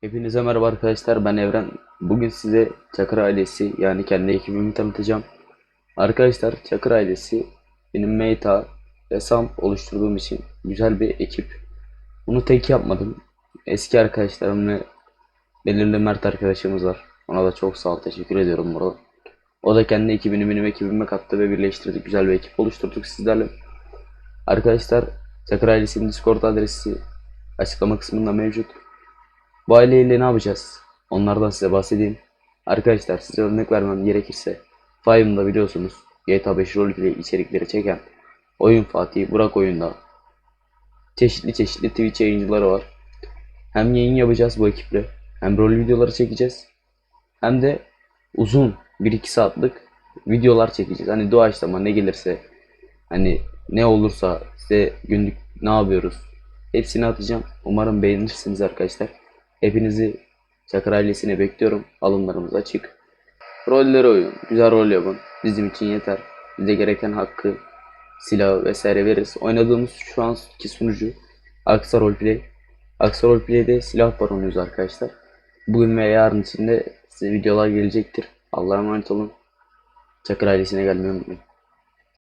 Hepinize merhaba arkadaşlar ben Evren. Bugün size Çakır ailesi yani kendi ekibimi tanıtacağım. Arkadaşlar Çakır ailesi benim Meta ve Sam oluşturduğum için güzel bir ekip. Bunu tek yapmadım. Eski arkadaşlarım ve belirli Mert arkadaşımız var. Ona da çok sağ ol teşekkür ediyorum burada. O da kendi ekibini benim ekibime kattı ve birleştirdik. Güzel bir ekip oluşturduk sizlerle. Arkadaşlar Çakır ailesinin Discord adresi açıklama kısmında mevcut. Bu aileyle ne yapacağız? Onlardan size bahsedeyim. Arkadaşlar size örnek vermem gerekirse Five'ımda biliyorsunuz GTA 5 roleplay içerikleri çeken Oyun Fatih Burak oyunda çeşitli çeşitli Twitch yayıncıları var. Hem yayın yapacağız bu ekiple hem rol videoları çekeceğiz hem de uzun 1-2 saatlik videolar çekeceğiz. Hani doğaçlama ne gelirse hani ne olursa size günlük ne yapıyoruz hepsini atacağım. Umarım beğenirsiniz arkadaşlar. Hepinizi Çakır ailesine bekliyorum. Alımlarımız açık. Rolleri oyun. Güzel rol yapın. Bizim için yeter. Bize gereken hakkı, silahı vesaire veririz. Oynadığımız şu anki sunucu Aksa Roleplay. Aksa Roleplay'de silah baronuyuz arkadaşlar. Bugün ve yarın içinde size videolar gelecektir. Allah'a emanet olun. Çakır ailesine gelmeyi unutmayın.